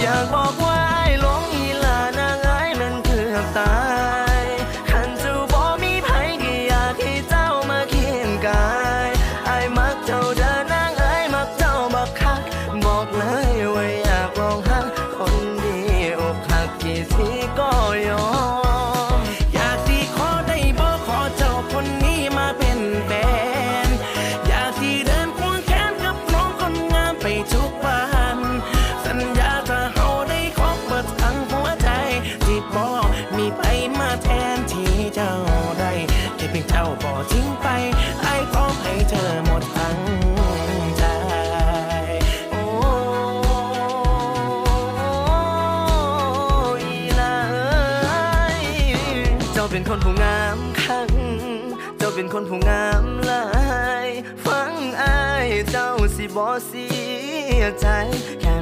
อยากบอกว่าไอ้หลงอีลานางไกมันเกือบตาย บ่ทิ้งไปไอ้พร้อมให้เธอหมดทั้งใจโอ้ยลายเจ้าเป็นคนผู้งามคังเจ้าเป็นคนผู้งามลายฟังไอ้เจ้าสิบ่เสียใจแค่